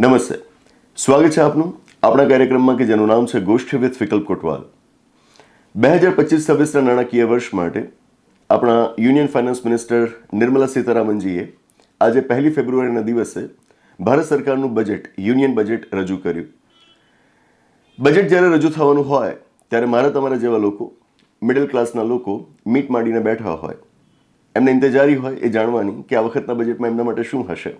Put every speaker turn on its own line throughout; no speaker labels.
નમસ્તે. સ્વાગત છે આપનું આપણા કાર્યક્રમમાં કે જેનું નામ છે ગોષ્ઠી વિથ વિકલ્પ કોટવાલ. બે હજાર પચીસ છવ્વીસના નાણાકીય વર્ષ માટે આપણા યુનિયન ફાઇનાન્સ મિનિસ્ટર નિર્મલા સીતારામનજીએ આજે પહેલી ફેબ્રુઆરીના દિવસે ભારત સરકારનું બજેટ, યુનિયન બજેટ રજૂ કર્યું. બજેટ જ્યારે રજૂ થવાનું હોય, ત્યારે મારા તમારા જેવા લોકો મિડલ ક્લાસના લોકો મીટ માંડીને બેઠા હોય. એમને ઇંતજારી હોય એ જાણવાની કે આ વખતના બજેટમાં એમના માટે શું હશે.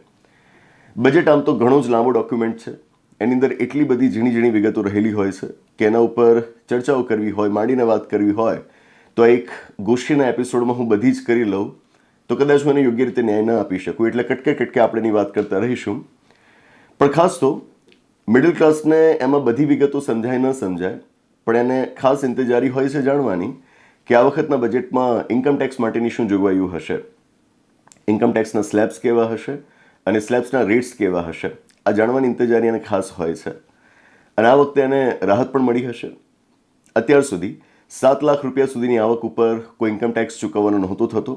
બજેટ આમ તો ઘણો જ લાંબો ડોક્યુમેન્ટ છે. એની અંદર એટલી બધી ઝીણી ઝીણી વિગતો રહેલી હોય છે કે એના ઉપર ચર્ચાઓ કરવી હોય, માંડીને વાત કરવી હોય, તો એક ગોષ્ઠીના એપિસોડમાં હું બધી જ કરી લઉં. તો કદાચ હું એને યોગ્ય રીતે ન્યાય ન આપી શકું, એટલે કટકે કટકે આપણે એની વાત કરતા રહીશું. પણ ખાસ તો મિડલ ક્લાસને એમાં બધી વિગતો સમજાય ન સમજાય, પણ એને ખાસ ઇંતજારી હોય છે જાણવાની કે આ વખતના બજેટમાં ઇન્કમ ટેક્સ માટેની શું જોગવાઈઓ હશે. ઇન્કમ ટેક્સના સ્લેબ્સ કેવા હશે? અને સ્લેબ્સના રેટ્સ કેવા હશે? આ જાણવાની ઇંતજારી એને ખાસ હોય છે. અને આ વખતે એને રાહત પણ મળી હશે. અત્યાર સુધી સાત લાખ રૂપિયા સુધીની આવક ઉપર કોઈ ઇન્કમ ટેક્સ ચૂકવવાનો નહોતો થતો.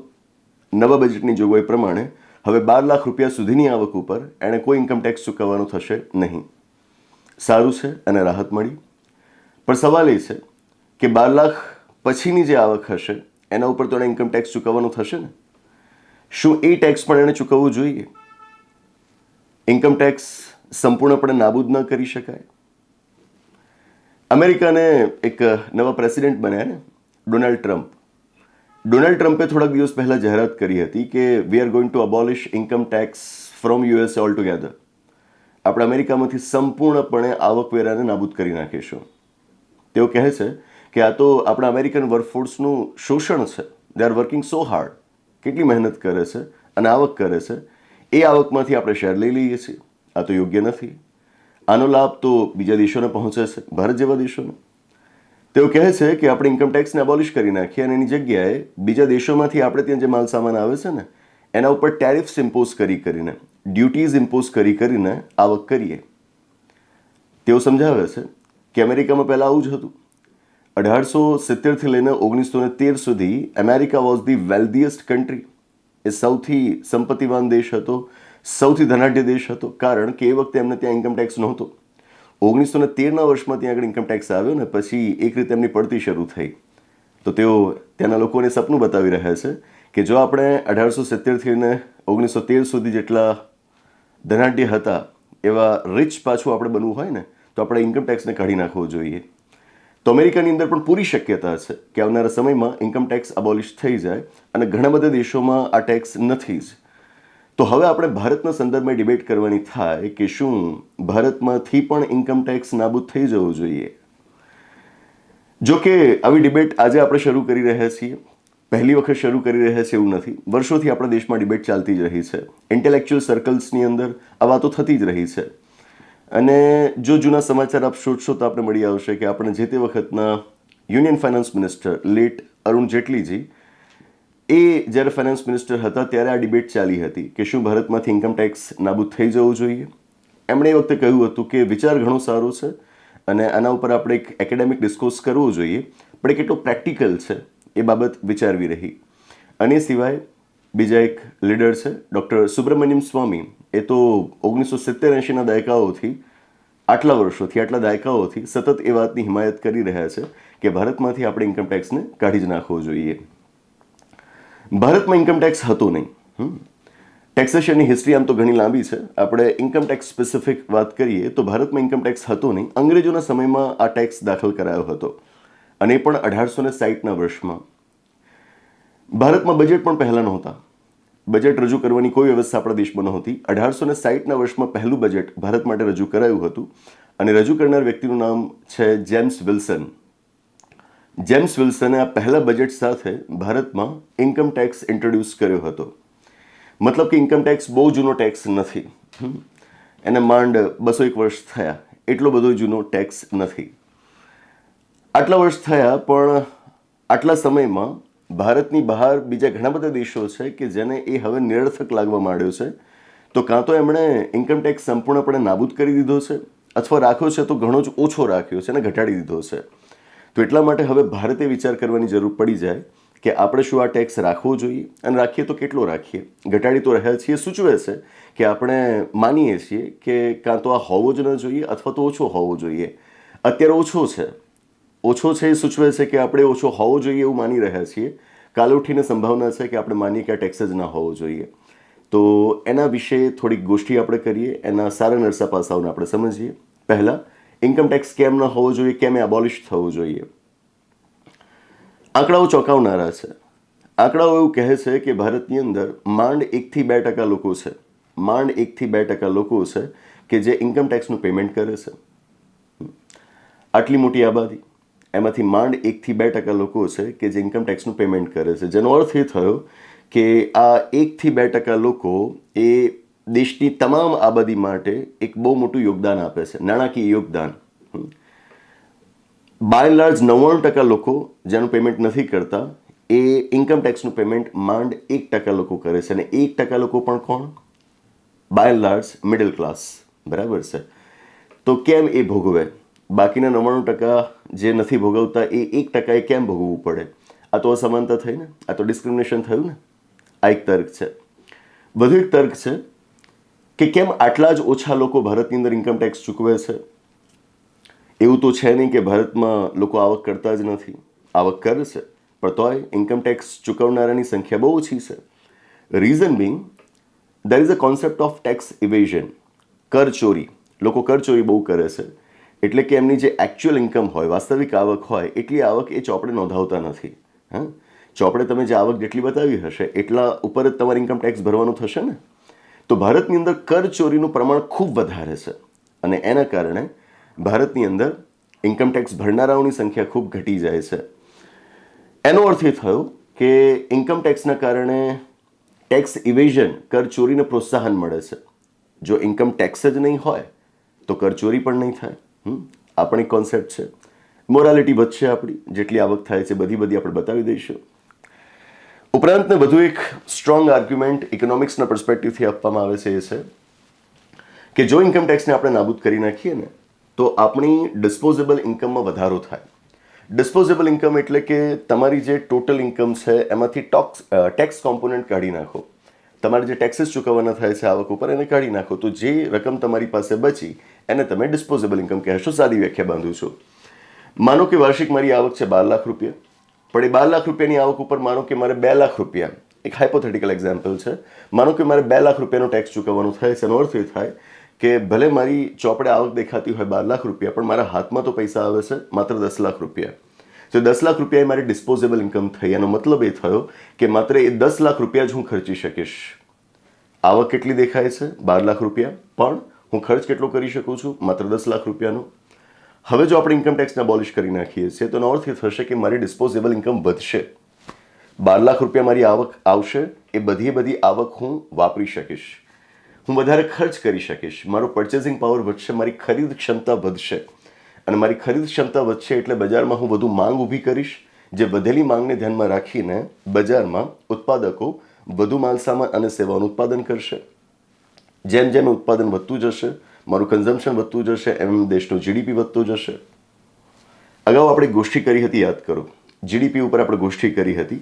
નવા બજેટની જોગવાઈ પ્રમાણે હવે બાર લાખ રૂપિયા સુધીની આવક ઉપર એણે કોઈ ઇન્કમ ટેક્સ ચૂકવવાનો થશે નહીં. સારું છે અને રાહત મળી. પણ સવાલ એ છે કે બાર લાખ પછીની જે આવક હશે, એના ઉપર તો એણે ઇન્કમ ટેક્સ ચૂકવવાનો થશે ને? શું એ ટેક્સ પણ એણે ચૂકવવું જોઈએ? ઇન્કમ ટેક્સ સંપૂર્ણપણે નાબૂદ ન કરી શકાય. અમેરિકાને એક નવા પ્રેસિડેન્ટ બન્યા ને, ડોનાલ્ડ ટ્રમ્પ. ડોનાલ્ડ ટ્રમ્પે થોડાક દિવસ પહેલાં જાહેરાત કરી હતી કે we are going to abolish income tax from USA all together આપણે અમેરિકામાંથી સંપૂર્ણપણે આવકવેરાને નાબૂદ કરી નાખીશું. તેઓ કહે છે કે, આ તો આપણા અમેરિકન વર્કફોર્સનું શોષણ છે. They are working so hard કેટલી મહેનત કરે છે અને આવક કરે છે. એ આવકમાંથી આપણે શેર લઈ લઈએ છીએ. આ તો યોગ્ય નથી. આનો લાભ તો બીજા દેશોને પહોંચે છે ભારત જેવા દેશોને. તેઓ કહે છે કે આપણે ઇન્કમટેક્સને એબોલિશ કરી નાખીએ અને એની જગ્યાએ બીજા દેશોમાંથી આપણે ત્યાં જે માલ સામાન આવે છે ને, એના ઉપર ટેરિફ્સ ઇમ્પોઝ કરી કરીને ડ્યુટીઝ ઇમ્પોઝ કરી કરીને આવક કરીએ. તેઓ સમજાવે છે કે અમેરિકામાં પહેલાં આવું જ હતું. અઢારસો સિત્તેરથી લઈને ઓગણીસો ને તેર સુધી America was the wealthiest country એ સૌથી સંપત્તિવાન દેશ હતો, સૌથી ધનાઢ્ય દેશ હતો, કારણ કે એ વખતે એમને ત્યાં ઇન્કમ ટેક્સ નહોતો. ઓગણીસો ને તેરના વર્ષમાં ત્યાં આગળ ઇન્કમ ટેક્સ આવ્યો ને પછી એક રીતે એમની પડતી શરૂ થઈ. તો તેઓ ત્યાંના લોકોને સપનું બતાવી રહ્યા છે કે જો આપણે અઢારસો સિત્તેરથી ને ઓગણીસો તેર સુધી જેટલા ધનાઢ્ય હતા એવા રિચ પાછું આપણે બનવું હોય ને, તો આપણે ઇન્કમટેક્સને કાઢી નાખવો જોઈએ. તો અમેરિકાની અંદર પણ પૂરી શક્યતા છે કે આવનારા સમયમાં ઇન્કમ ટેક્સ અબોલિશ થઈ જાય અને ઘણા બધા દેશોમાં આ ટેક્સ નથી જ. તો હવે આપણે ભારતના સંદર્ભમાં ડિબેટ કરવાની થાય કે શું ભારતમાંથી પણ ઇન્કમ ટેક્સ નાબૂદ થઈ જવું જોઈએ. જો કે આવી ડિબેટ આજે આપણે શરૂ કરી રહ્યા છીએ. પહેલી વખત શરૂ કરી રહ્યા છે એવું નથી. વર્ષોથી આપણા દેશમાં ડિબેટ ચાલતી જ રહી છે. ઇન્ટેલેક્ચ્યુઅલ સર્કલ્સની અંદર આ વાતો થતી જ રહી છે. અને જો જૂના સમાચાર આપ શોધશો તો આપણે મળી આવશે કે આપણે જે તે વખતના union finance minister late Arun જેટલીજી, એ જ્યારે ફાઇનાન્સ મિનિસ્ટર હતા ત્યારે આ ડિબેટ ચાલી હતી કે શું ભારતમાંથી ઇન્કમ ટેક્સ નાબૂદ થઈ જવું જોઈએ. એમણે એ વખતે કહ્યું હતું કે વિચાર ઘણો સારો છે અને આના ઉપર આપણે એક એકેડેમિક ડિસ્કોર્સ કરવો જોઈએ, પણ એ કેટલો પ્રેક્ટિકલ છે એ બાબત વિચારવી રહી. અને સિવાય બીજા એક લીડર છે ડૉક્ટર સુબ્રમણ્યમ સ્વામી એ તો ઓગણીસો સિત્તેર એંશીના દાયકાઓથી, આટલા વર્ષોથી, આટલા દાયકાઓથી સતત એ વાતની હિમાયત કરી રહ્યા છે કે ભારતમાંથી આપણે ઇન્કમટેક્સને કાઢી જ નાખવો જોઈએ. ભારતમાં ઇન્કમ ટેક્સ હતો નહીં. ટેક્સેશનની હિસ્ટ્રી આમ તો ઘણી લાંબી છે. આપણે ઇન્કમટેક્સ સ્પેસિફિક વાત કરીએ તો ભારતમાં ઇન્કમ ટેક્સ હતો નહીં. અંગ્રેજોના સમયમાં આ ટેક્સ દાખલ કરાયો હતો. અને એ પણ અઢારસો ને સાહીઠના વર્ષમાં. ભારતમાં બજેટ પણ પહેલાં નહોતા. બજેટ રજૂ કરવાની કોઈ વ્યવસ્થા આપણા દેશમાં નહોતી. અઢારસો ને સાહીઠના વર્ષમાં પહેલું બજેટ ભારત માટે રજૂ કરાયું હતું અને રજૂ કરનાર વ્યક્તિનું નામ છે જેમ્સ વિલ્સન. જેમ્સ વિલ્સને આ પહેલા બજેટ સાથે ભારતમાં ઇન્કમ ટેક્સ ઇન્ટ્રોડ્યુસ કર્યો હતો. મતલબ કે ઇન્કમ ટેક્સ બહુ જૂનો ટેક્સ નથી. એને માંડ બસો એક વર્ષ થયા. એટલો બધો જૂનો ટેક્સ નથી. આટલા વર્ષ થયા પણ આટલા સમયમાં ભારતની બહાર બીજા ઘણા બધા દેશો છે કે જેને એ હવે નિરર્થક લાગવા માંડ્યો છે. તો કાં તો એમણે ઇન્કમ ટેક્સ સંપૂર્ણપણે નાબૂદ કરી દીધો છે, અથવા રાખ્યો છે તો ઘણો જ ઓછો રાખ્યો છે અને ઘટાડી દીધો છે. તો એટલા માટે હવે ભારતે વિચાર કરવાની જરૂર પડી જાય કે આપણે શું આ ટેક્સ રાખવો જોઈએ અને રાખીએ તો કેટલો રાખીએ? ઘટાડી તો રહ્યા છીએ, સૂચવે છે કે આપણે માનીએ છીએ કે કાં તો આ હોવો જ ન જોઈએ અથવા તો ઓછો હોવો જોઈએ. અત્યારે ઓછો છે. ઓછો છે એ સૂચવે છે કે આપણે ઓછો હોવો જોઈએ એવું માની રહ્યા છીએ. કાલે ઉઠીને સંભાવના છે કે આપણે માનીએ કે આ ટેક્સ જ ના હોવો જોઈએ. તો એના વિશે થોડીક ગોષ્ઠી આપણે કરીએ. એના સારા નરસા પાસાઓને આપણે સમજીએ. પહેલાં ઇન્કમ ટેક્સ કેમ ન હોવો જોઈએ? કેમ એ અબોલિશ થવું જોઈએ? આંકડાઓ ચોંકાવનારા છે. આંકડાઓ એવું કહે છે કે ભારતની અંદર માંડ એકથી બે ટકા લોકો છે. માંડ એકથી બે ટકા લોકો છે કે જે ઇન્કમ ટેક્સનું પેમેન્ટ કરે છે. આટલી મોટી આબાદી. એમાંથી માંડ એકથી બે ટકા લોકો છે કે જે ઇન્કમ ટેક્સનું પેમેન્ટ કરે છે. જેનો અર્થ એ થયો કે આ એકથી બે ટકા લોકો એ દેશની તમામ આબાદી માટે એક બહુ મોટું યોગદાન આપે છે. નાણાકીય યોગદાન. બાય લાર્જ નવ્વાણું ટકા લોકો જેનું પેમેન્ટ નથી કરતા એ ઇન્કમ ટેક્સનું પેમેન્ટ માંડ એક ટકા લોકો કરે છે. અને એક ટકા લોકો પણ કોણ? બાય લાર્જ મિડલ ક્લાસ બરાબર છે? તો કેમ એ ભોગવે? બાકીના નવ્વાણું ટકા જે નથી ભોગવતા એ એક ટકાએ કેમ ભોગવવું પડે? આ તો અસમાનતા થઈ ને? આ તો ડિસ્ક્રિમિનેશન થયું ને? આ એક તર્ક છે. વધુ એક તર્ક છે કે કેમ આટલા જ ઓછા લોકો ભારતની અંદર ઇન્કમ ટેક્સ ચૂકવે છે? એવું તો છે નહીં કે ભારતમાં લોકો આવક કરતા જ નથી. આવક કરે છે. પણ તોય ઇન્કમ ટેક્સ ચૂકવનારાની સંખ્યા બહુ ઓછી છે. Reason being there is a concept of tax evasion કર ચોરી. લોકો કર ચોરી બહુ કરે છે. એટલે કે એમની જે એકચ્યુઅલ ઇન્કમ હોય, વાસ્તવિક આવક હોય, એટલી આવક એ ચોપડે નોંધાવતા નથી. હા? ચોપડે તમે જે આવક જેટલી બતાવી હશે, એટલા ઉપર જ તમારે ઇન્કમ ટેક્સ ભરવાનું થશે ને? તો ભારતની અંદર કર ચોરીનું પ્રમાણ ખૂબ વધારે છે. અને એના કારણે ભારતની અંદર ઇન્કમ ટેક્સ ભરનારાઓની સંખ્યા ખૂબ ઘટી જાય છે. એનો અર્થ એ થયો કે ઇન્કમ ટેક્સના કારણે ટેક્સ ઇવેઝન કર ચોરીને પ્રોત્સાહન મળે છે. જો ઇન્કમ ટેક્સ જ નહીં હોય, તો કર ચોરી પણ નહીં થાય. આ પણ એક કોન્સેપ્ટ છે. મોરાલિટી વધશે આપણી. જેટલી આવક થાય છે, બધી બધી આપણે બતાવી દઈશું. ઉપરાંતને વધુ એક સ્ટ્રોંગ આર્ગ્યુમેન્ટ ઇકોનોમિક્સના પર્સપેક્ટિવથી આપવામાં આવે છે એ છે કે જો ઇન્કમ ટેક્સને આપણે નાબૂદ કરી નાખીએ ને, તો આપણી ડિસ્પોઝેબલ ઇન્કમમાં વધારો થાય. ડિસ્પોઝેબલ ઇન્કમ એટલે કે તમારી જે ટોટલ ઇન્કમ છે, એમાંથી ટોક્સ ટેક્સ કોમ્પોનન્ટ કાઢી નાખો. તમારે જે ટેક્સીસ ચૂકવવાના થાય છે, આવક ઉપર એને કાઢી નાખો. તો જે રકમ તમારી પાસે બચી એને તમે ડિસ્પોઝેબલ ઇન્કમ કહેશો, સાદી વ્યાખ્યા બાંધું છું. માનો કે વાર્ષિક મારી આવક છે બાર લાખ રૂપિયા. પણ એ બાર લાખ રૂપિયાની આવક ઉપર માનો કે મારે બે લાખ રૂપિયા, એક હાઇપોથેટિકલ એક્ઝામ્પલ છે. માનો કે મારે બે લાખ રૂપિયાનો ટેક્સ ચૂકવવાનો થાય છે, એનો અર્થ એ થાય કે ભલે મારી ચોપડે આવક દેખાતી હોય બાર લાખ રૂપિયા, પણ મારા હાથમાં તો પૈસા આવે છે, માત્ર દસ લાખ રૂપિયા. તો દસ લાખ રૂપિયા એ મારી ડિસ્પોઝેબલ ઇન્કમ થઈ. એનો મતલબ એ થયો કે માત્ર એ દસ લાખ રૂપિયા જ હું ખર્ચી શકીશ. આવક કેટલી દેખાય છે? બાર લાખ રૂપિયા. પણ હું ખર્ચ કેટલો કરી શકું છું? માત્ર દસ લાખ રૂપિયાનો? હવે જો આપણે ઇન્કમ ટેક્સને અબોલિશ કરી નાખીએ છીએ, તો એનો અર્થ એ થશે કે મારી ડિસ્પોઝેબલ ઇન્કમ વધશે. બાર લાખ રૂપિયા મારી આવક આવશે, એ બધી બધી આવક હું વાપરી શકીશ. હું વધારે ખર્ચ કરી શકીશ. મારો પરચેઝિંગ પાવર વધશે, મારી ખરીદ ક્ષમતા વધશે. અને મારી ખરીદ ક્ષમતા વધશે એટલે બજારમાં હું વધુ માંગ ઊભી કરીશ. જે વધેલી માંગને ધ્યાનમાં રાખીને બજારમાં ઉત્પાદકો વધુ માલસામાન અને સેવાનું ઉત્પાદન કરશે. જેમ જેમ ઉત્પાદન વધતું જશે, મારું કન્ઝમ્પશન વધતું જશે, એમ દેશનું જીડીપી વધતું જશે. અગાઉ આપણે ગોષ્ઠી કરી હતી, યાદ કરો. જીડીપી ઉપર આપણે ગોષ્ઠી કરી હતી.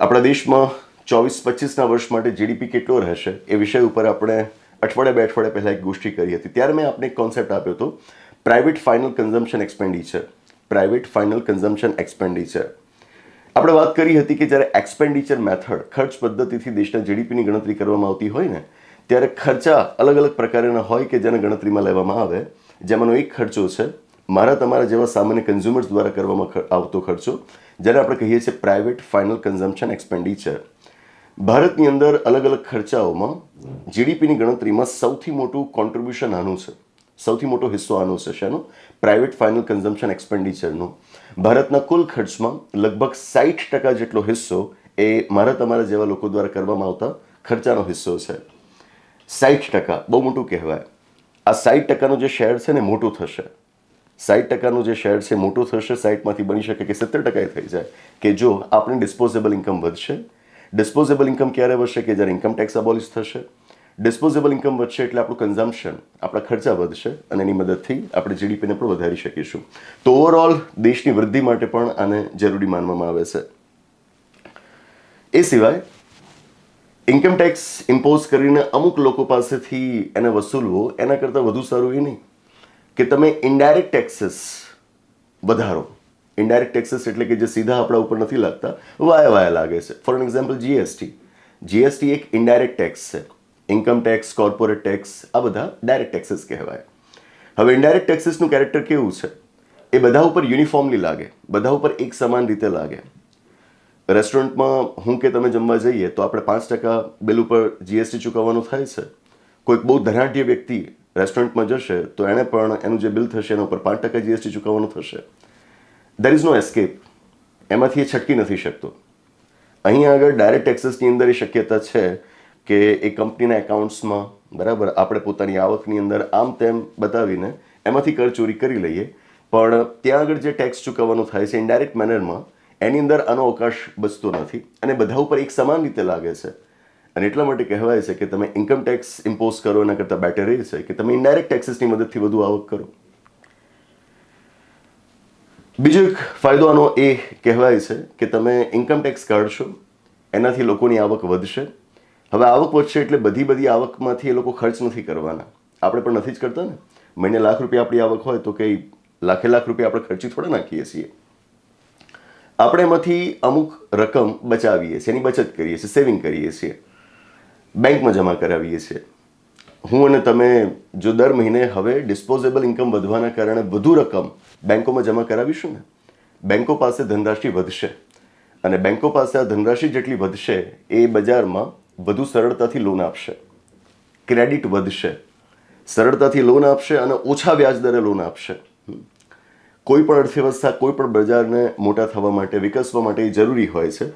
આપણા દેશમાં ચોવીસ પચીસના વર્ષ માટે જીડીપી કેટલો રહેશે, એ વિષય ઉપર આપણે અઠવાડિયા બે અઠવાડિયા પહેલાં એક ગોષ્ઠી કરી હતી. ત્યારે મેં આપણે એક કોન્સેપ્ટ આપ્યો હતો. Private final consumption expenditure private final consumption expenditure આપણે વાત કરી હતી કે જ્યારે એક્સપેન્ડિચર મેથડ ખર્ચ પદ્ધતિથી દેશના જીડીપીની ગણતરી કરવામાં આવતી હોય ને ત્યારે ખર્ચા અલગ અલગ પ્રકારના હોય કે જેને ગણતરીમાં લેવામાં આવે, જેમાંનો એક ખર્ચો છે, મારા તમારા જેવા સામાન્ય કન્ઝ્યુમર્સ દ્વારા કરવામાં આવતો ખર્ચો જ્યારે આપણે કહીએ છીએ પ્રાઇવેટ ફાઇનલ કન્ઝમ્પશન એક્સપેન્ડિચર ભારતની અંદર અલગ અલગ ખર્ચાઓમાં જીડીપીની ગણતરીમાં સૌથી મોટું કોન્ટ્રીબ્યુશન આનું છે. સૌથી મોટો હિસ્સો આનો છે શેનો? પ્રાઇવેટ ફાઇનલ કન્ઝમ્પશન એક્સપેન્ડિચરનો ભારતના કુલ ખર્ચમાં લગભગ સાઠ ટકા જેટલો હિસ્સો એ મારા તમારા જેવા લોકો દ્વારા કરવામાં આવતા ખર્ચાનો હિસ્સો છે. સાઠ ટકા, બહુ મોટું કહેવાય. આ સાઠ ટકાનું જે શેર છે ને, મોટું થશે. સાઠ ટકાનું જે શેર છે, મોટું થશે સાઠમાંથી બની શકે કે સિત્તેર ટકાએ થઈ જાય. કે જો આપણી ડિસ્પોઝેબલ ઇન્કમ વધશે, ડિસ્પોઝેબલ ઇન્કમ ક્યારે વધશે? કે જ્યારે ઇન્કમ ટેક્સ અબોલિશ થશે. ડિસ્પોઝેબલ ઇન્કમ વધશે એટલે આપણું કન્ઝમ્પશન, આપણા ખર્ચા વધશે અને એની મદદથી આપણે જીડીપીને પણ વધારી શકીશું. તો ઓવરઓલ દેશની વૃદ્ધિ માટે પણ આને જરૂરી માનવામાં આવે છે. એ સિવાય ઇન્કમ ટેક્સ ઇમ્પોઝ કરીને અમુક લોકો પાસેથી એને વસૂલવો, એના કરતાં વધુ સારું એ નહીં. કે તમે ઇન્ડાયરેક્ટ ટેક્સીસ વધારો. ઇન્ડાયરેક્ટ ટેક્સીસ એટલે કે જે સીધા આપણા ઉપર નથી લાગતા, વાયા વાયા લાગે છે. ફોર એક્ઝામ્પલ જીએસટી જીએસટી એક ઇન્ડાયરેક્ટ ટેક્સ છે. ઇન્કમ ટેક્સ કોર્પોરેટ ટેક્સ આ બધા ડાયરેક્ટ ટેક્સીસ કહેવાય. હવે ઇન્ડાયરેક્ટ ટેક્સીસનું કેરેક્ટર કેવું છે? એ બધા ઉપર યુનિફોર્મલી લાગે. બધા ઉપર એક સમાન રીતે લાગે. રેસ્ટોરન્ટમાં હું કે તમે જમવા જઈએ તો આપણે પાંચ ટકા બિલ ઉપર જીએસટી ચૂકવવાનું થાય છે. કોઈક બહુ ધનાઢ્ય વ્યક્તિ રેસ્ટોરન્ટમાં જશે તો એણે પણ એનું જે બિલ થશે એના ઉપર પાંચ ટકા જીએસટી ચૂકવવાનું થશે. દેર ઇઝ નો એસ્કેપ એમાંથી એ છટકી નથી શકતો. અહીં આગળ ડાયરેક્ટ ટેક્સીસની અંદર એ શક્યતા છે કે એ કંપનીના એકાઉન્ટ્સમાં બરાબર, આપણે પોતાની આવકની અંદર આમ તેમ બતાવીને એમાંથી કર ચોરી કરી લઈએ. પણ ત્યાં આગળ જે ટેક્સ ચૂકવવાનો થાય છે ઇનડાયરેક્ટ મેનરમાં એની અંદર આનો અવકાશ બચતો નથી અને બધા ઉપર એક સમાન રીતે લાગે છે. અને એટલા માટે કહેવાય છે કે તમે ઇન્કમ ટેક્સ ઇમ્પોઝ કરો, એના કરતાં બેટર એ છે કે તમે ઇનડાયરેક્ટ ટેક્સીસની મદદથી વધુ આવક કરો. બીજો એક ફાયદો આનો એ કહેવાય છે કે તમે ઇન્કમ ટેક્સ કાઢશો, એનાથી લોકોની આવક વધશે. હવે આવક વધશે એટલે બધી બધી આવકમાંથી એ લોકો ખર્ચ નથી કરવાના. આપણે પણ નથી જ કરતા ને. મહિને લાખ રૂપિયા આપણી આવક હોય તો કંઈ લાખે લાખ રૂપિયા આપણે ખર્ચી થોડા નાખીએ છીએ. આપણે એમાંથી અમુક રકમ બચાવીએ છીએ, એની બચત કરીએ છીએ સેવિંગ કરીએ છીએ, બેંકમાં જમા કરાવીએ છીએ. હું અને તમે જો દર મહિને હવે ડિસ્પોઝેબલ ઇન્કમ વધવાના કારણે વધુ રકમ બેંકોમાં જમા કરાવીશું ને, બેંકો પાસે ધનરાશિ વધશે અને બેંકો પાસે આ ધનરાશિ જેટલી વધશે, એ બજારમાં વધુ સરળતાથી લોન આપશે. ક્રેડિટ વધશે, સરળતાથી લોન આપશે અને ઓછા વ્યાજ દરે લોન આપશે કોઈ પણ અર્થવ્યવસ્થા કોઈ પણ બજારને મોટા થવા માટે, વિકસવા માટે જરૂરી હોય છે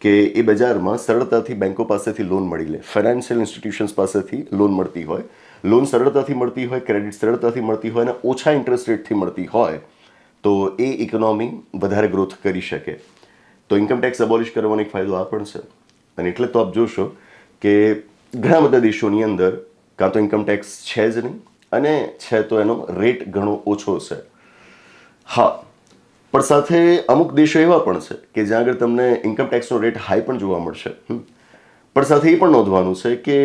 કે એ બજારમાં સરળતાથી બેંકો પાસેથી લોન મળી લે. ફાઇનાન્શિયલ ઇન્સ્ટિટ્યુશન્સ પાસેથી લોન મળતી હોય. લોન સરળતાથી મળતી હોય ક્રેડિટ સરળતાથી મળતી હોય અને ઓછા ઇન્ટરેસ્ટ રેટથી મળતી હોય, તો એ ઇકોનોમી વધારે ગ્રોથ કરી શકે. તો ઇન્કમ ટેક્સ અબોલિશ કરવાનો એક ફાયદો આ પણ છે. અને એટલે તો આપ જોશો કે ઘણા બધા દેશોની અંદર કાં તો ઇન્કમ ટેક્સ છે જ નહીં અને છે તો એનો રેટ ઘણો ઓછો છે. હા. પણ સાથે અમુક દેશો એવા પણ છે કે જ્યાં આગળ તમને ઇન્કમ ટેક્સનો રેટ હાઈ પણ જોવા મળશે પણ સાથે એ પણ નોંધવાનું છે કે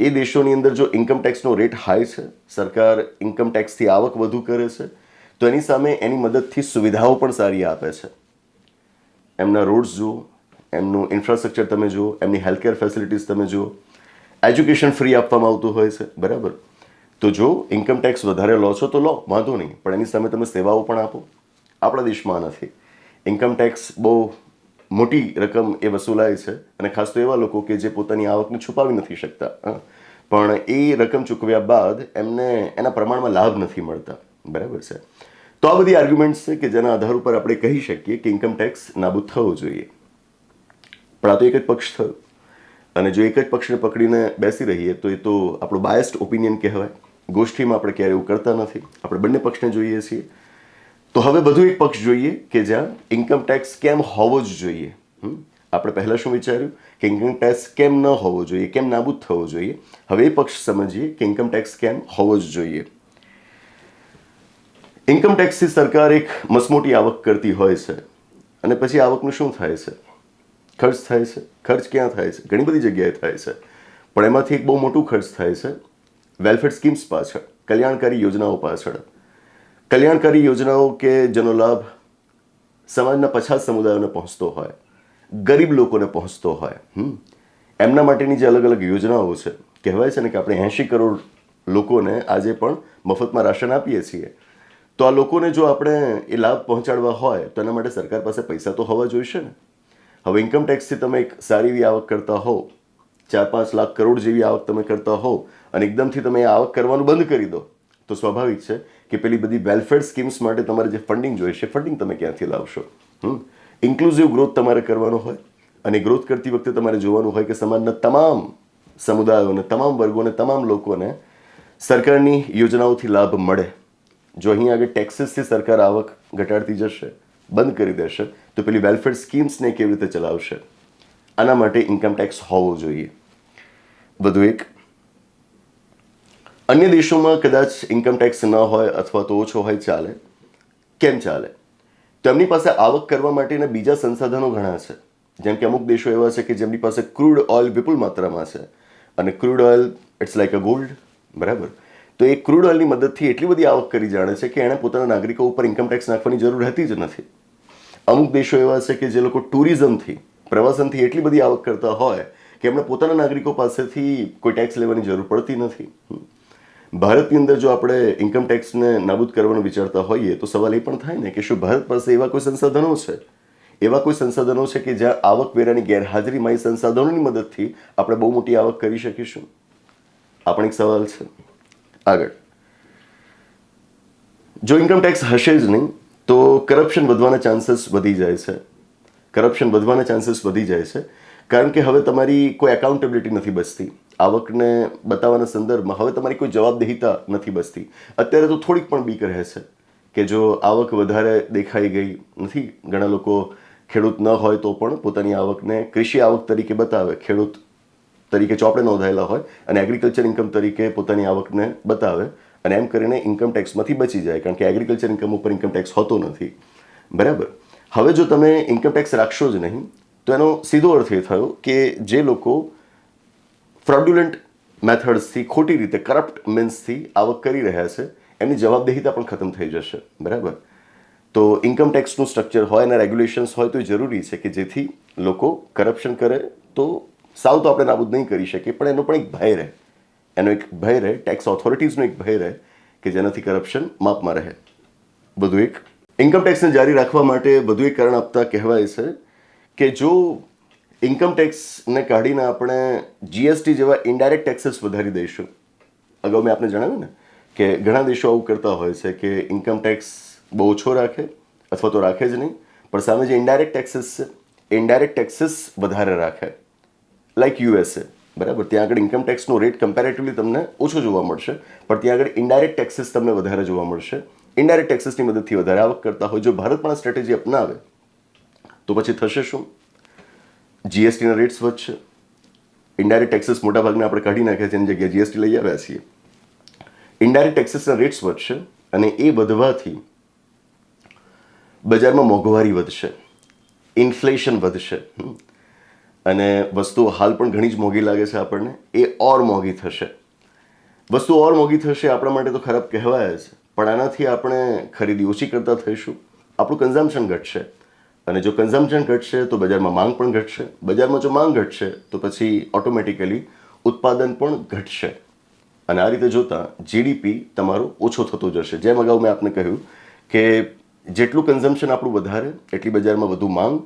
એ દેશોની અંદર જો ઇન્કમ ટેક્સનો રેટ હાઈ છે, સરકાર ઇન્કમ ટેક્સથી આવક વધુ કરે છે, તો એની સામે એની મદદથી સુવિધાઓ પણ સારી આપે છે. એમના રોડ્સ જુઓ, એમનું ઇન્ફ્રાસ્ટ્રક્ચર તમે જુઓ, એમની હેલ્થકેર ફેસિલિટીઝ તમે જુઓ. એજ્યુકેશન ફ્રી આપવામાં આવતું હોય છે, બરાબર? તો જો ઇન્કમ ટેક્સ વધારે લો છો તો લો, વાંધો નહીં. પણ એની સામે તમે સેવાઓ પણ આપો. આપણા દેશમાં નથી ઇન્કમ ટેક્સ બહુ મોટી રકમ એ વસૂલાય છે. અને ખાસ તો એવા લોકો કે જે પોતાની આવકને છુપાવી નથી શકતા. પણ એ રકમ ચૂકવ્યા બાદ એમને એના પ્રમાણમાં લાભ નથી મળતા. બરાબર છે? તો આ બધી આર્ગ્યુમેન્ટ્સ છે કે જેના આધાર ઉપર આપણે કહી શકીએ કે ઇન્કમ ટેક્સ નાબૂદ થવો જોઈએ. પણ આ તો એક જ પક્ષ થયો. અને જો એક જ પક્ષને પકડીને બેસી રહીએ તો એ તો આપણો બાયસ્ડ ઓપિનિયન કહેવાય. ગોષ્ઠીમાં આપણે ક્યારે એવું કરતા નથી. આપણે બંને પક્ષને જોઈએ છીએ. તો હવે બધું એક પક્ષ જોઈએ કે જ્યાં ઇન્કમ ટેક્સ કેમ હોવો જ જોઈએ. આપણે પહેલાં શું વિચાર્યું? કે ઇન્કમ ટેક્સ કેમ ન હોવો જોઈએ, કેમ નાબૂદ થવો જોઈએ? હવે એ પક્ષ સમજીએ કે ઇન્કમ ટેક્સ કેમ હોવો જ જોઈએ. ઇન્કમ ટેક્સથી સરકાર એક મસમોટી આવક કરતી હોય છે. અને પછી આવકનું શું થાય છે? ખર્ચ થાય છે. ખર્ચ ક્યાં થાય છે? ઘણી બધી જગ્યાએ થાય છે. પણ એમાંથી એક બહુ મોટું ખર્ચ થાય છે. વેલફેર સ્કીમ્સ પાછળ કલ્યાણકારી યોજનાઓ પાછળ કલ્યાણકારી યોજનાઓ કે જેનો લાભ સમાજના પછાત સમુદાયોને પહોંચતો હોય, ગરીબ લોકોને પહોંચતો હોય એમના માટેની જે અલગ અલગ યોજનાઓ છે, કહેવાય છે ને કે આપણે એંશી કરોડ લોકોને આજે પણ મફતમાં રાશન આપીએ છીએ. તો આ લોકોને જો આપણે એ લાભ પહોંચાડવા હોય, તો એના માટે સરકાર પાસે પૈસા તો હોવા જોઈશે ને. હવે ઇન્કમ ટેક્સથી તમે એક સારી એવી આવક કરતા હો ચાર પાંચ લાખ કરોડ જેવી આવક તમે કરતા હો અને એકદમથી તમે આવક કરવાનું બંધ કરી દો, તો સ્વાભાવિક છે કે પેલી બધી વેલફેર સ્કીમ્સ માટે તમારે જે ફંડિંગ જોઈશે ફંડિંગ તમે ક્યાંથી લાવશો? હમ? ઇન્ક્લુઝિવ ગ્રોથ તમારે કરવાનો હોય અને ગ્રોથ કરતી વખતે તમારે જોવાનું હોય કે સમાજના તમામ સમુદાયોને, તમામ વર્ગોને, તમામ લોકોને સરકારની યોજનાઓથી લાભ મળે. જો અહીં આગળ ટેક્સીસથી સરકાર આવક ઘટાડતી જશે, બંધ કરી દેશે, તો પેલી વેલફેર સ્કીમ્સને કેવી રીતે ચલાવશે? આના માટે ઇન્કમ ટેક્સ હોવો જોઈએ. વધુ એક, અન્ય દેશોમાં કદાચ ઇન્કમ ટેક્સ ન હોય અથવા તો ઓછો હોય ચાલે. કેમ ચાલે? તેમની પાસે આવક કરવા માટેના બીજા સંસાધનો ઘણા છે. જેમ કે અમુક દેશો એવા છે કે જેમની પાસે ક્રૂડ ઓઇલ વિપુલ માત્રામાં છે. અને crude oil it's like a gold બરાબર? તો એ ક્રૂડ ઓઇલની મદદથી એટલી બધી આવક કરી જાણે છે કે એણે પોતાના નાગરિકો ઉપર ઇન્કમ ટેક્સ નાખવાની જરૂર રહેતી જ નથી. અમુક દેશો એવા છે કે જે લોકો ટુરિઝમથી પ્રવાસનથી એટલી બધી આવક કરતા હોય કે એમણે પોતાના નાગરિકો પાસેથી કોઈ ટેક્સ લેવાની જરૂર પડતી નથી. ભારતની અંદર જો આપણે ઇન્કમ ટેક્સને નાબૂદ કરવાનું વિચારતા હોઈએ, તો સવાલ એ પણ થાય ને કે શું ભારત પાસે એવા કોઈ સંસાધનો છે? એવા કોઈ સંસાધનો છે કે જ્યાં આવકવેરાની ગેરહાજરીમાં એ સંસાધનોની મદદથી આપણે બહુ મોટી આવક કરી શકીશું? આ પણ એક સવાલ છે. આગળ. જો ઇન્કમ ટેક્સ હશે જ નહીં, તો કરપ્શન વધવાના ચાન્સીસ વધી જાય છે. કરપ્શન વધવાના ચાન્સીસ વધી જાય છે. કારણ કે હવે તમારી કોઈ એકાઉન્ટેબિલિટી નથી બચતી. આવકને બતાવવાના સંદર્ભમાં હવે તમારી કોઈ જવાબદેહિતા નથી બચતી. અત્યારે તો થોડીક પણ બીક રહે છે કે જો આવક વધારે દેખાઈ ગઈ નથી, ઘણા લોકો ખેડૂત ન હોય તો પણ પોતાની આવકને કૃષિ આવક તરીકે બતાવે, ખેડૂત તરીકે ચોપડે નોંધાયેલા હોય અને એગ્રીકલ્ચર ઇન્કમ તરીકે પોતાની આવકને બતાવે અને એમ કરીને ઇન્કમ ટેક્સમાંથી બચી જાય, કારણ કે એગ્રીકલ્ચર ઇન્કમ ઉપર ઇન્કમ ટેક્સ હોતો નથી. બરાબર? હવે જો તમે ઇન્કમટેક્સ રાખશો જ નહીં, તો એનો સીધો અર્થ એ થયો કે જે લોકો ફ્રોડ્યુલન્ટ મેથડ્સથી ખોટી રીતે કરપ્ટ મીન્સથી આવક કરી રહ્યા છે એમની જવાબદેહિતા પણ ખતમ થઈ જશે. બરાબર? તો ઇન્કમ ટેક્સનું સ્ટ્રક્ચર હોય એના રેગ્યુલેશન્સ હોય તો જરૂરી છે કે જેથી લોકો કરપ્શન કરે, તો સાવ તો આપણે નાબૂદ નહીં કરી શકીએ, પણ એનો પણ એક ભય રહે. એનો એક ભય રહે ટેક્સ ઓથોરિટીઝનો એક ભય રહે કે જેનાથી કરપ્શન માપમાં રહે. બધું એક ઇન્કમ ટેક્સને જારી રાખવા માટે વધુ એક કારણ આપતા કહેવાય છે કે જો ઇન્કમ ટેક્સને કાઢીને આપણે જીએસટી જેવા ઇન્ડાયરેક્ટ ટેક્સીસ વધારી દઈશું. અગાઉ મેં આપને જણાવ્યું ને કે ઘણા દેશો આવું કરતા હોય છે કે ઇન્કમ ટેક્સ બહુ ઓછો રાખે અથવા તો રાખે જ નહીં, પણ સામે જે ઇન્ડાયરેક્ટ ટેક્સીસ છે ઇન્ડાયરેક્ટ ટેક્સીસ વધારે રાખે. લાઈક યુએસએ બરાબર? ત્યાં આગળ ઇન્કમ ટેક્સનો રેટ કમ્પેરેટિવલી તમને ઓછો જોવા મળશે, પણ ત્યાં આગળ ઇન્ડાયરેક્ટ ટેક્સીસ તમને વધારે જોવા મળશે. ઇનડાયરેક્ટ ટેક્સીસની મદદથી વધારે આવક કરતા હોય, જો ભારત પણ આ સ્ટ્રેટેજી અપનાવે, તો પછી થશે શું? જીએસટીના રેટ્સ વધશે. ઇન્ડાયરેક્ટ ટેક્સીસ મોટાભાગના આપણે કાઢી નાખ્યા છે, એની જગ્યાએ જીએસટી લઈ આવ્યા છીએ. ઇન્ડાયરેક્ટ ટેક્સીસના રેટ્સ વધશે અને એ વધવાથી બજારમાં મોંઘવારી વધશે ઇન્ફ્લેશન વધશે. અને વસ્તુઓ હાલ પણ ઘણી જ મોંઘી લાગે છે આપણને. એ ઓર મોંઘી થશે. વસ્તુ ઓર મોંઘી થશે આપણા માટે તો ખરાબ કહેવાય જ. પણ આનાથી આપણે ખરીદી ઓછી કરતા થઈશું. આપણું કન્ઝમ્પશન ઘટશે. અને જો કન્ઝમ્પશન ઘટશે, તો બજારમાં માંગ પણ ઘટશે. બજારમાં જો માંગ ઘટશે, તો પછી ઓટોમેટિકલી ઉત્પાદન પણ ઘટશે. અને આ રીતે જોતાં જીડીપી તમારો ઓછો થતો જશે. જેમ અગાઉ મેં આપને કહ્યું કે જેટલું કન્ઝમ્પશન આપણું વધારે, એટલી બજારમાં વધુ માંગ.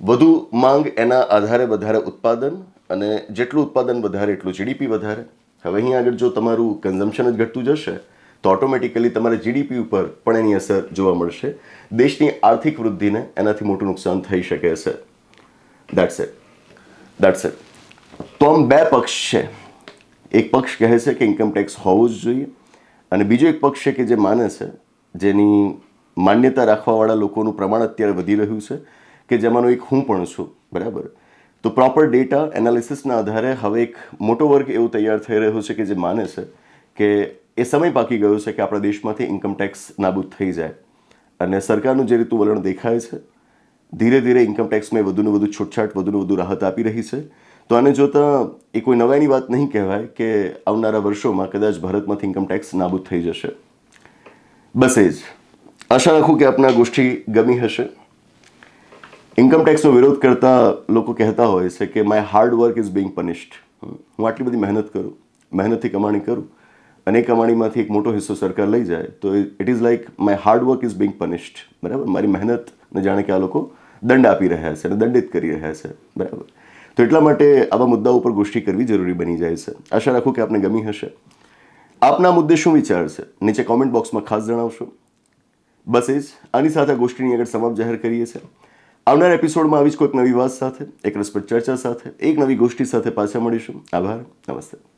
વધુ માંગ એના આધારે વધારે ઉત્પાદન અને જેટલું ઉત્પાદન વધારે, એટલું જીડીપી વધારે. હવે અહીં આગળ જો તમારું કન્ઝમ્પશન જ ઘટતું જશે તો ઓટોમેટિકલી તમારા જીડીપી ઉપર પણ એની અસર જોવા મળશે. દેશની આર્થિક વૃદ્ધિને એનાથી મોટું નુકસાન થઈ શકે છે. દેટ્સ ઇટ દેટ્સ ઇટ તો આમ બે પક્ષ છે. એક પક્ષ કહે છે કે ઇન્કમ ટેક્સ હોવું જ જોઈએ અને બીજો એક પક્ષ છે કે જે માને છે, જેની માન્યતા રાખવાવાળા લોકોનું પ્રમાણ અત્યારે વધી રહ્યું છે, કે જેમાંનો એક હું પણ છું, બરાબર? તો પ્રોપર ડેટા એનાલિસિસના આધારે હવે એક મોટો વર્ગ એવું તૈયાર થઈ રહ્યો છે કે જે માને છે કે એ સમય પાકી ગયો છે કે આપણા દેશમાંથી ઇન્કમ ટેક્સ નાબૂદ થઈ જાય. અને સરકારનું જે રીતનું વલણ દેખાય છે, ધીરે ધીરે ઇન્કમ ટેક્સમાં એ વધુને વધુ છૂટછાટ, વધુને વધુ રાહત આપી રહી છે. તો આને જોતાં એ કોઈ નવાઈની વાત નહીં કહેવાય કે આવનારા વર્ષોમાં કદાચ ભારતમાંથી ઇન્કમ ટેક્સ નાબૂદ થઈ જશે. બસ એ જ. આશા રાખું કે આપના ગોષ્ઠી ગમી હશે. ઇન્કમ ટેક્સનો વિરોધ કરતા લોકો કહેતા હોય છે કે my hard work is being punished હું આટલી બધી મહેનત કરું, મહેનતથી કમાણી કરું અને કમાણીમાંથી એક મોટો હિસ્સો સરકાર લઈ જાય, તો it is like my hard work is being punished બરાબર? મારી મહેનતને જાણે કે આ લોકો દંડ આપી રહ્યા છે અને દંડિત કરી રહ્યા છે. બરાબર? તો એટલા માટે આવા મુદ્દાઓ ઉપર ગોષ્ઠી કરવી જરૂરી બની જાય છે. આશા રાખું કે આપને ગમી હશે. આપના મુદ્દે શું વિચાર છે? નીચે કોમેન્ટ બોક્સમાં ખાસ જણાવશો. બસ એ જ. આની સાથે ગોષ્ઠીની આગળ સમાપ્ત જાહેર કરીએ છીએ. આવનાર એપિસોડમાં આવી જ કોઈક નવી વાત સાથે, એક રસપ્રદ ચર્ચા સાથે, એક નવી ગોષ્ઠી સાથે પાછા મળીશું. આભાર. નમસ્તે.